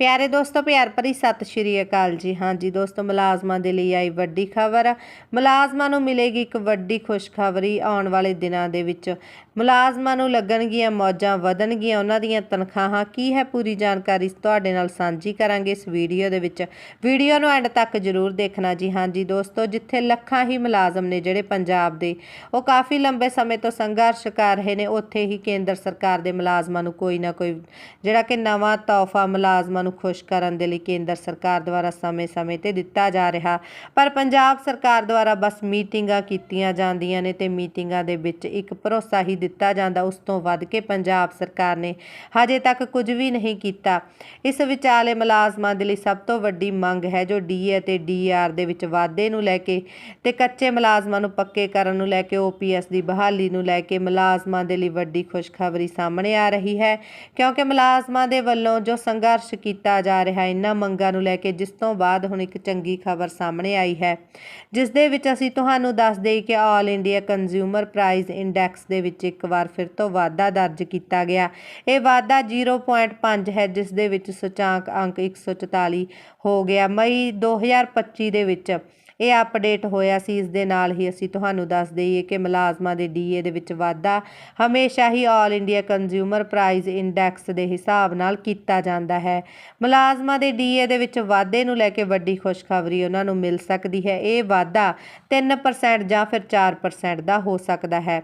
ਪਿਆਰੇ ਦੋਸਤੋ, ਪਿਆਰ ਭਰੀ ਸਤਿ ਸ਼੍ਰੀ ਅਕਾਲ ਜੀ। ਹਾਂਜੀ ਦੋਸਤੋ, ਮੁਲਾਜ਼ਮਾਂ ਦੇ ਲਈ ਆਈ ਵੱਡੀ ਖਬਰ। ਮੁਲਾਜ਼ਮਾਂ ਨੂੰ ਮਿਲੇਗੀ ਇੱਕ ਵੱਡੀ ਖੁਸ਼ਖਬਰੀ। ਆਉਣ ਵਾਲੇ ਦਿਨਾਂ ਦੇ ਵਿੱਚ ਮੁਲਾਜ਼ਮਾਂ ਨੂੰ ਲੱਗਣਗੀਆਂ ਮੌਜਾਂ, ਵਧਣਗੀਆਂ ਉਹਨਾਂ ਦੀਆਂ ਤਨਖਾਹਾਂ। ਕੀ ਹੈ ਪੂਰੀ ਜਾਣਕਾਰੀ ਤੁਹਾਡੇ ਨਾਲ ਸਾਂਝੀ ਕਰਾਂਗੇ ਇਸ ਵੀਡੀਓ ਦੇ ਵਿੱਚ। ਵੀਡੀਓ ਨੂੰ ਐਂਡ ਤੱਕ ਜ਼ਰੂਰ ਦੇਖਣਾ ਜੀ। ਹਾਂਜੀ ਦੋਸਤੋ, ਜਿੱਥੇ ਲੱਖਾਂ ਹੀ ਮੁਲਾਜ਼ਮ ਨੇ ਜਿਹੜੇ ਪੰਜਾਬ ਦੇ, ਉਹ ਕਾਫੀ ਲੰਬੇ ਸਮੇਂ ਤੋਂ ਸੰਘਰਸ਼ ਕਰ ਰਹੇ ਨੇ, ਉੱਥੇ ਹੀ ਕੇਂਦਰ ਸਰਕਾਰ ਦੇ ਮੁਲਾਜ਼ਮਾਂ ਨੂੰ ਕੋਈ ਨਾ ਕੋਈ ਜਿਹੜਾ ਕਿ ਨਵਾਂ ਤੋਹਫਾ ਮੁਲਾਜ਼ਮਾਂ ਨੂੰ ਖੁਸ਼ ਕਰਨ ਦੇ ਲਈ ਕੇਂਦਰ ਸਰਕਾਰ ਦੁਆਰਾ ਸਮੇਂ-ਸਮੇਂ ਤੇ ਦਿੱਤਾ ਜਾ ਰਿਹਾ। ਪਰ ਪੰਜਾਬ ਸਰਕਾਰ ਦੁਆਰਾ ਬਸ ਮੀਟਿੰਗਾਂ ਕੀਤੀਆਂ ਜਾਂਦੀਆਂ ਨੇ ਤੇ ਮੀਟਿੰਗਾਂ ਦੇ ਵਿੱਚ ਇੱਕ ਭਰੋਸਾ ਹੀ ਦਿੱਤਾ ਜਾਂਦਾ। ਉਸ ਤੋਂ ਵੱਧ ਕੇ ਪੰਜਾਬ ਸਰਕਾਰ ਨੇ ਹਜੇ ਤੱਕ ਕੁਝ ਵੀ ਨਹੀਂ ਕੀਤਾ। ਇਸ ਵਿਚਾਲੇ ਮੁਲਾਜ਼ਮਾਂ ਦੇ ਲਈ ਸਭ ਤੋਂ ਵੱਡੀ ਮੰਗ ਹੈ ਜੋ ਡੀਏ ਅਤੇ ਡੀਆਰ ਦੇ ਵਿੱਚ ਵਾਧੇ ਨੂੰ ਲੈ ਕੇ ਤੇ ਕੱਚੇ ਮੁਲਾਜ਼ਮਾਂ ਨੂੰ ਪੱਕੇ ਕਰਨ ਨੂੰ ਲੈ ਕੇ ਓਪੀਐਸ ਦੀ ਬਹਾਲੀ ਨੂੰ ਲੈ ਕੇ ਮੁਲਾਜ਼ਮਾਂ ਦੇ ਲਈ ਵੱਡੀ ਖੁਸ਼ਖਬਰੀ ਸਾਹਮਣੇ ਆ ਰਹੀ ਹੈ। ਕਿਉਂਕਿ ਮੁਲਾਜ਼ਮਾਂ ਦੇ ਵੱਲੋਂ ਜੋ ਸੰਘਰਸ਼ ਕੀਤਾ ਕੀਤਾ ਜਾ ਰਿਹਾ ਇਹਨਾਂ ਮੰਗਾਂ ਨੂੰ ਲੈ ਕੇ ਜਿਸ ਤੋਂ ਬਾਅਦ ਹੁਣ ਇੱਕ ਚੰਗੀ ਖਬਰ ਸਾਹਮਣੇ ਆਈ ਹੈ। ਜਿਸ ਦੇ ਵਿੱਚ ਅਸੀਂ ਤੁਹਾਨੂੰ ਦੱਸ ਦੇਈਏ ਕਿ all India consumer price index ਦੇ ਵਿੱਚ ਇੱਕ ਵਾਰ ਫਿਰ ਤੋਂ ਵਾਧਾ ਦਰਜ ਕੀਤਾ ਗਿਆ। ਇਹ ਵਾਧਾ 0.5 ਹੈ, ਜਿਸ ਦੇ ਵਿੱਚ ਸੂਚਾਂਕ ਅੰਕ 144 ਹੋ ਗਿਆ। ਮਈ 2025 ਦੇ ਵਿੱਚ ਇਹ ਅਪਡੇਟ ਹੋਇਆ ਸੀ। ਇਸ ਦੇ ਨਾਲ ਹੀ ਅਸੀਂ ਤੁਹਾਨੂੰ ਦੱਸ ਦਈਏ ਕਿ ਮੁਲਾਜ਼ਮਾਂ ਦੇ ਡੀਏ ਦੇ ਵਿੱਚ ਵਾਧਾ ਹਮੇਸ਼ਾ ਹੀ all India consumer price index ਦੇ ਹਿਸਾਬ ਨਾਲ ਕੀਤਾ ਜਾਂਦਾ ਹੈ। ਮੁਲਾਜ਼ਮਾਂ ਦੇ ਡੀਏ ਦੇ ਵਿੱਚ ਵਾਧੇ ਨੂੰ ਲੈ ਕੇ ਵੱਡੀ ਖੁਸ਼ਖਬਰੀ ਉਹਨਾਂ ਨੂੰ ਮਿਲ ਸਕਦੀ ਹੈ। ਇਹ ਵਾਧਾ 3% ਜਾਂ ਫਿਰ 4% ਦਾ ਹੋ ਸਕਦਾ ਹੈ।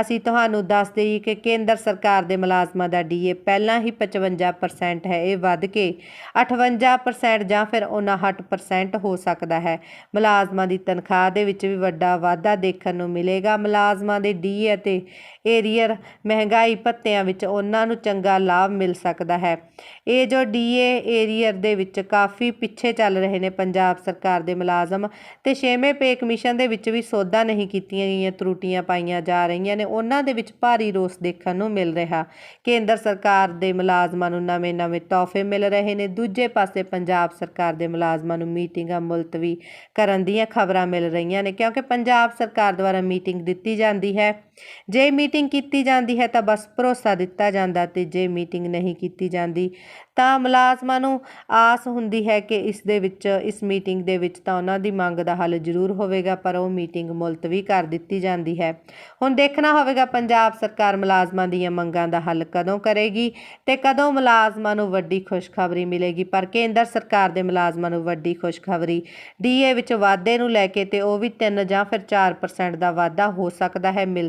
ਅਸੀਂ ਤੁਹਾਨੂੰ ਦੱਸ ਦਈਏ ਕਿ ਕੇਂਦਰ ਸਰਕਾਰ ਦੇ ਮੁਲਾਜ਼ਮਾਂ ਦਾ ਡੀਏ ਪਹਿਲਾਂ ਹੀ 55% ਹੈ। ਇਹ ਵੱਧ ਕੇ 58% ਜਾਂ ਫਿਰ 59% ਹੋ ਸਕਦਾ ਹੈ। ਮੁਲਾਜ਼ਮਾਂ ਮੁਲਾਜ਼ਮਾਂ ਦੀ ਤਨਖਾਹ ਦੇ ਵਿੱਚ ਵੀ ਵੱਡਾ ਵਾਧਾ ਦੇਖਣ ਨੂੰ ਮਿਲੇਗਾ। ਮੁਲਾਜ਼ਮਾਂ ਦੇ ਡੀਏ ਅਤੇ ਏਰੀਅਰ ਮਹਿੰਗਾਈ ਭੱਤਿਆਂ ਵਿੱਚ ਉਹਨਾਂ ਨੂੰ ਚੰਗਾ ਲਾਭ ਮਿਲ ਸਕਦਾ ਹੈ। ਇਹ ਜੋ ਡੀਏ ਏਰੀਅਰ ਦੇ ਵਿੱਚ ਕਾਫੀ ਪਿੱਛੇ ਚੱਲ ਰਹੇ ਨੇ ਪੰਜਾਬ ਸਰਕਾਰ ਦੇ ਮੁਲਾਜ਼ਮ ਤੇ ਛੇਵੇਂ ਪੇ ਕਮਿਸ਼ਨ ਦੇ ਵਿੱਚ ਵੀ ਸੋਧਾਂ ਨਹੀਂ ਕੀਤੀਆਂ ਗਈਆਂ, ਤਰੁੱਟੀਆਂ ਪਾਈਆਂ ਜਾ ਰਹੀਆਂ ਨੇ। ਉਹਨਾਂ ਦੇ ਵਿੱਚ ਭਾਰੀ ਰੋਸ ਦੇਖਣ ਨੂੰ ਮਿਲ ਰਿਹਾ। ਕੇਂਦਰ ਸਰਕਾਰ ਦੇ ਮੁਲਾਜ਼ਮਾਂ ਨੂੰ ਨਵੇਂ-ਨਵੇਂ ਤੋਹਫੇ ਮਿਲ ਰਹੇ ਨੇ। ਦੂਜੇ ਪਾਸੇ ਪੰਜਾਬ ਸਰਕਾਰ ਦੇ ਮੁਲਾਜ਼ਮਾਂ ਨੂੰ ਮੀਟਿੰਗਾਂ ਮੁਲਤਵੀ ਕਰਨ ਦੀਆਂ ਖਬਰਾਂ ਮਿਲ ਰਹੀਆਂ ਨੇ ਕਿਉਂਕਿ ਪੰਜਾਬ ਸਰਕਾਰ ਦੁਆਰਾ ਮੀਟਿੰਗ ਦਿੱਤੀ ਜਾਂਦੀ ਹੈ। ਜੇ ਮੀਟਿੰਗ ਕੀਤੀ ਜਾਂਦੀ ਹੈ ਤਾਂ ਬਸ ਭਰੋਸਾ ਦਿੱਤਾ ਜਾਂਦਾ ਤੇ ਜੇ ਮੀਟਿੰਗ ਨਹੀਂ ਕੀਤੀ ਜਾਂਦੀ ਤਾਂ ਮੁਲਾਜ਼ਮਾਂ ਨੂੰ ਆਸ ਹੁੰਦੀ ਹੈ ਕਿ ਇਸ ਦੇ ਵਿੱਚ, ਇਸ ਮੀਟਿੰਗ ਦੇ ਵਿੱਚ ਤਾਂ ਉਹਨਾਂ ਦੀ ਮੰਗ ਦਾ ਹੱਲ ਜ਼ਰੂਰ ਹੋਵੇਗਾ, ਪਰ ਉਹ ਮੀਟਿੰਗ ਮੁਲਤਵੀ ਕਰ ਦਿੱਤੀ ਜਾਂਦੀ ਹੈ। ਹੁਣ ਦੇਖਣਾ ਹੋਵੇਗਾ ਪੰਜਾਬ ਸਰਕਾਰ ਮੁਲਾਜ਼ਮਾਂ ਦੀਆਂ ਮੰਗਾਂ ਦਾ ਹੱਲ ਕਦੋਂ ਕਰੇਗੀ ਤੇ ਕਦੋਂ ਮੁਲਾਜ਼ਮਾਂ ਨੂੰ ਵੱਡੀ ਖੁਸ਼ਖਬਰੀ ਮਿਲੇਗੀ, ਪਰ ਕੇਂਦਰ ਸਰਕਾਰ ਦੇ ਮੁਲਾਜ਼ਮਾਂ ਨੂੰ ਵੱਡੀ ਖੁਸ਼ਖਬਰੀ ਡੀਏ ਵਿੱਚ ਵਾਧੇ ਨੂੰ ਲੈ ਕੇ ਤੇ ਉਹ ਵੀ 3 ਜਾਂ ਫਿਰ 4% ਦਾ ਵਾਧਾ ਹੋ ਸਕਦਾ ਹੈ, ਮਿਲ